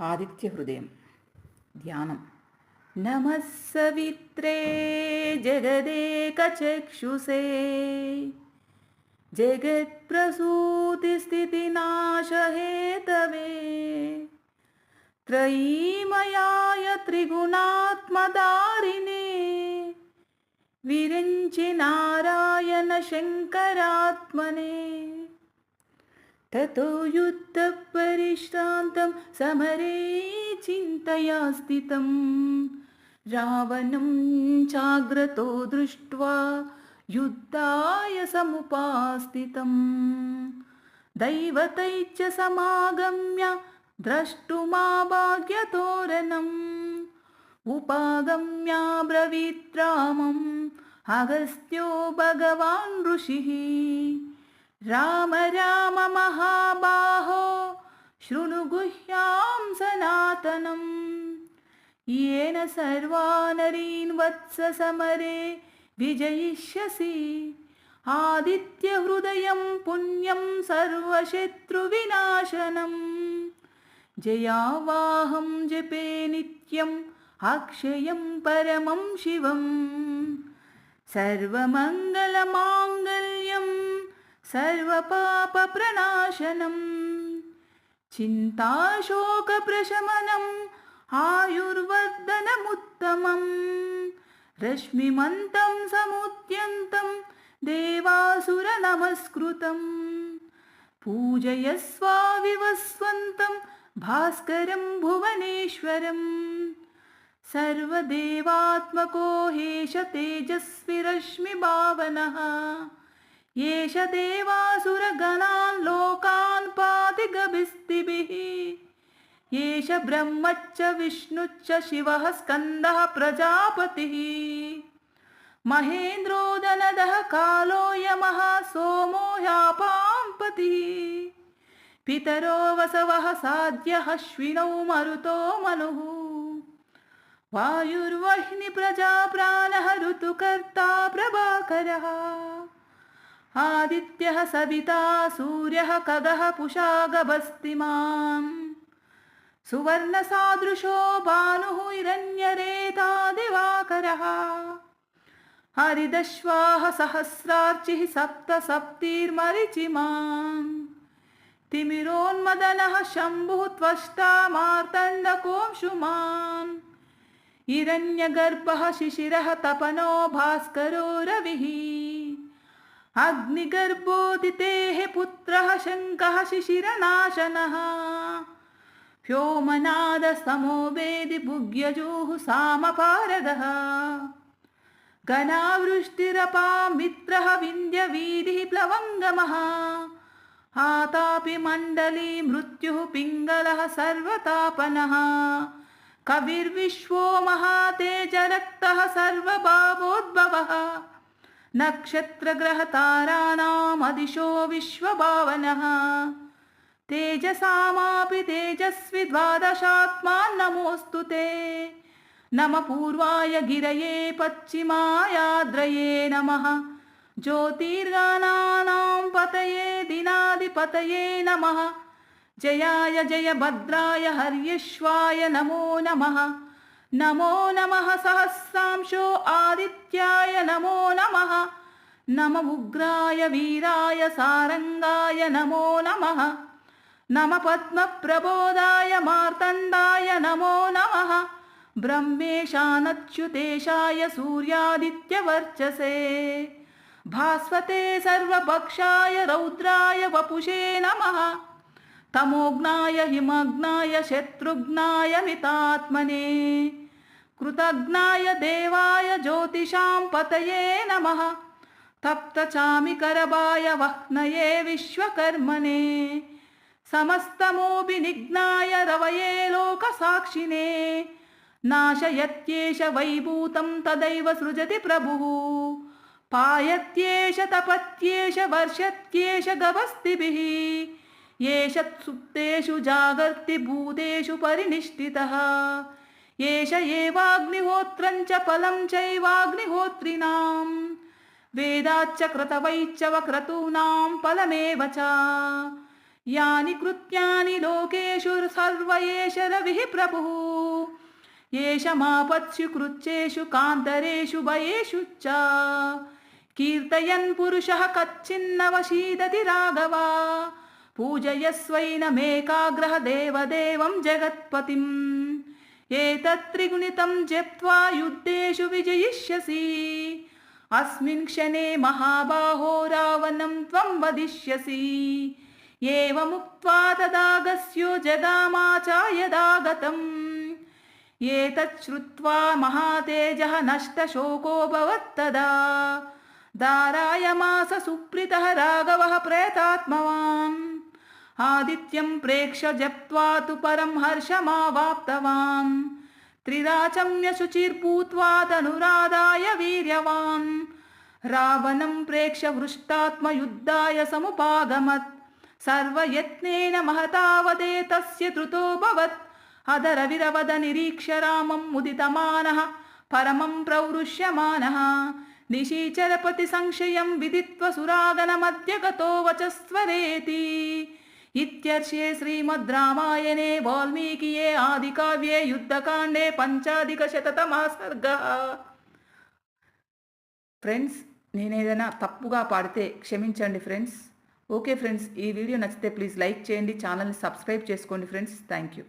आदित्यहृदयं ध्यानं नमः सवित्रे जगदेकचक्षुषे। जगत्प्रसूतिस्थितिनाशहेतवे। त्रयीमयाय त्रिगुणात्मदारिणी। विरञ्चिनारायणशङ्करात्मने। ततो युद्धपरिश्रान्तं समरे चिन्तया स्थितं रावणं चाग्रतो दृष्ट्वा युद्धाय समुपास्थितम् दैवतैश्च समागम्य द्रष्टुमाभाग्यतोरणम् उपागम्याब्रवीत् रामम् अगस्त्यो भगवान् ऋषिः राम राम महाबाहो शृणु गुह्यां सनातनम् येन सर्वानरीन् वत्स समरे विजयिष्यसि। आदित्यहृदयं पुण्यं सर्वशत्रुविनाशनम् जयावाहं जपे नित्यम् अक्षयं परमं शिवम्। सर्वमङ्गलमाङ्गल्यं सर्वपापप्रणाशनम् चिन्ताशोकप्रशमनम् आयुर्वर्धनमुत्तमम्। रश्मिमन्तं समुद्यन्तं देवासुरनमस्कृतम्। पूजयस्वाविवस्वन्तं भास्करं भुवनेश्वरम्। सर्वदेवात्मको हेष तेजस्वि रश्मिभावनः एष देवासुरगणान् लोकान् पाति गभिस्तिभिः एष ब्रह्मच्च विष्णुश्च शिवः स्कन्दः प्रजापतिः। महेन्द्रोदनदः कालो यमः सोमो ह्यापाम्पतिः पितरो वसवः साध्यः श्विनौ मरुतो मनुः। वायुर्वह्निप्रजाप्राणः ऋतुकर्ता प्रभाकरः आदित्यः सविता सूर्यः खगः पुषागभस्तिमान् सुवर्णसादृशो भानुः हिरण्यरेता दिवाकरः। हरिदश्वाः सहस्रार्चिः सप्त सप्तिर्मरिचिमान् तिमिरोन्मदनः शम्भुः त्वष्टा मार्तण्डकोंशुमान् हिरण्यगर्भः शिशिरः तपनो भास्करो रविः अग्निगर्भोदितेः पुत्रः शङ्कः शिशिरनाशनः। व्योमनादस्तमो वेदि भुग्यजोः सामपारगः घनावृष्टिरपामित्रः विन्द्यवीधिः प्लवङ्गमः। आतापि मण्डली मृत्युः पिङ्गलः सर्वतापनः। कविर्विश्वो महातेजरक्तः सर्वभावोद्भवः नक्षत्रग्रहताराणामदिशो विश्वभावनः। तेजसामापि तेजस्वि द्वादशात्मान् नमोऽस्तु ते। नम पूर्वाय गिरये पश्चिमायाद्रये नमः। ज्योतिर्गानानां पतये दिनादिपतये नमः। जयाय जयभद्राय हर्यश्वाय नमो नमः। नमो नमः सहस्रांशो आदित्याय नमो నమ ఉగ్రాయ వీరాయ సారంగాయ నమో నమ. నమ పద్మప్రబోధాయ మార్తండాయ నమో నమ. బ్రహ్మేశానచ్యుతేశాయ సూర్యాదిత్యవర్చసే భాస్వతే సర్వపక్షాయ రౌద్రాయ వపుషే నమ. తమోగ్నాయ హిమగ్నాయ శత్రుఘ్నాయ మితాత్మనే. కృతజ్ఞాయ దేవాయ జ్యోతిషాం పతయే నమః. तप्तचामिकरबाय वह्नये विश्वकर्मणे समस्तमोऽभिनिघ्नाय रवये लोकसाक्षिणे नाशयत्येष वैभूतं तदैव सृजति प्रभुः पायत्येष तपत्येष वर्षत्येष गवस्तिभिः एष सुप्तेषु जागर्ति भूतेषु परिनिष्ठितः एष एवाग्निहोत्रं च फलं चैवाग्निहोत्रिणां वेदाच्च क्रतवैश्च वक्रतूनां फलमेव च यानि कृत्यानि लोकेषु सर्व एष रविः प्रभुः येषमापत्सु कृच्छेषु कान्तरेषु भयेषु च कीर्तयन् पुरुषः कच्चिन्नवशीदति राघवा पूजयस्वैनमेकाग्रह देवदेवं जगत्पतिम् एतत्त्रिगुणितं जप्त्वा युद्धेषु विजयिष्यसि अस्मिन् क्षणे महाबाहो रावणं त्वं वदिष्यसि एवमुक्त्वा तदागस्यो जगामाचायदागतम् एतत् श्रुत्वा महातेजः नष्टशोकोऽभवत्तदा दारायमास सुप्रीतः राघवः प्रेतात्मवान् आदित्यं प्रेक्ष्य जप्त्वा तु परं हर्षमावाप्तवान् त्रिराचम्य शुचिर्भूत्वा तनुरादाय वीर्यवान् रावणं प्रेक्ष्य हृष्टात्मयुद्धाय समुपागमत् सर्वयत्नेन महतावदेतस्य धृतोऽभवत् अधरविरवद निरीक्ष्य रामं मुदितमानः परमं प्रौरुष्यमानः निशीचरपति संशयं विदित्व सुरागनमद्य गतो वचस्वरेति इत्यर्षे श्रीमद् रामायणे वाल्मीकिये आदिकाव्ये युद्धकाण्डे पञ्चाधिकशततमः सर्गः ఫ్రెండ్స్ నేను ఏదైనా తప్పుగా పాడితే క్షమించండి ఫ్రెండ్స్ ఓకే ఫ్రెండ్స్ ఈ వీడియో నచ్చితే ప్లీజ్ లైక్ చేయండి ఛానల్ని సబ్స్క్రైబ్ చేసుకోండి ఫ్రెండ్స్ థ్యాంక్ యూ